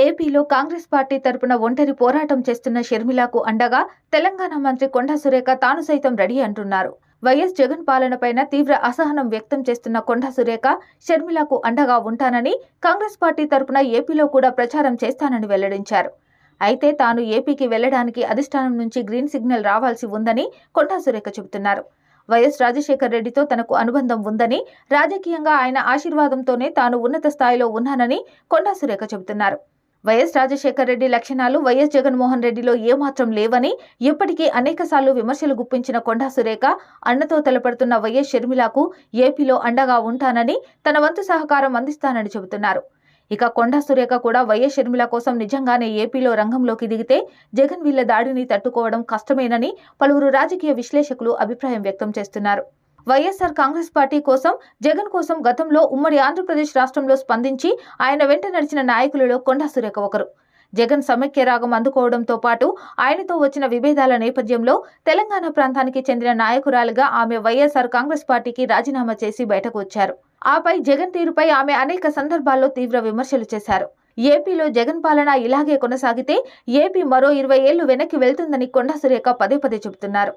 ఏపీలో కాంగ్రెస్ పార్టీ తరపున ఒంటరి పోరాటం చేస్తున్న షర్మిలకు అండగా తెలంగాణ మంత్రి కొండా సురేఖ తాను సైతం రెడీ అంటున్నారు. వైఎస్ జగన్ పాలనపైన తీవ్ర అసహనం వ్యక్తం చేస్తున్న కొండా సురేఖ షర్మిలకు అండగా ఉంటానని కాంగ్రెస్ పార్టీ తరపున ఏపీలో కూడా ప్రచారం చేస్తానని వెల్లడించారు. అయితే తాను ఏపీకి వెళ్ళడానికి అధిష్టానం నుంచి గ్రీన్ సిగ్నల్ రావాల్సి ఉందని కొండా సురేఖ చెబుతున్నారు. వైఎస్ రాజశేఖర్ రెడ్డితో తనకు అనుబంధం ఉందని రాజకీయంగా ఆయన ఆశీర్వాదంతోనే తాను ఉన్నత స్థాయిలో ఉన్నానని కొండా సురేఖ చెబుతున్నారు. వైఎస్ రాజశేఖర్ రెడ్డి లక్షణాలు వైఎస్ జగన్మోహన్ రెడ్డిలో ఏమాత్రం లేవని ఇప్పటికీ అనేకసార్లు విమర్శలు గుప్పించిన కొండా సురేఖ అన్నతో తలపడుతున్న వైఎస్ షర్మిలకు ఏపీలో అండగా ఉంటానని తన వంతు సహకారం అందిస్తానని చెబుతున్నారు. ఇక కొండా సురేఖ కూడా వైఎస్ షర్మిల కోసం నిజంగానే ఏపీలో రంగంలోకి దిగితే జగన్ వీళ్ళ దాడిని తట్టుకోవడం కష్టమేనని పలువురు రాజకీయ విశ్లేషకులు అభిప్రాయం వ్యక్తం చేస్తున్నారు. వైఎస్ఆర్ కాంగ్రెస్ పార్టీ కోసం జగన్ కోసం గతంలో ఉమ్మడి ఆంధ్రప్రదేశ్ రాష్ట్రంలో స్పందించి ఆయన వెంట నడిచిన నాయకులలో కొండా సురేఖ ఒకరు. జగన్ సమైక్య రాగం అందుకోవడంతో పాటు ఆయనతో వచ్చిన విభేదాల నేపథ్యంలో తెలంగాణ ప్రాంతానికి చెందిన నాయకురాలుగా ఆమె వైఎస్ఆర్ కాంగ్రెస్ పార్టీకి రాజీనామా చేసి బయటకు వచ్చారు. ఆపై జగన్ తీరుపై ఆమె అనేక సందర్భాల్లో తీవ్ర విమర్శలు చేశారు. ఏపీలో జగన్ పాలన ఇలాగే కొనసాగితే ఏపీ మరో ఇరవై ఏళ్ళు వెనక్కి వెళ్తుందని కొండా సురేఖ పదే పదే చెబుతున్నారు.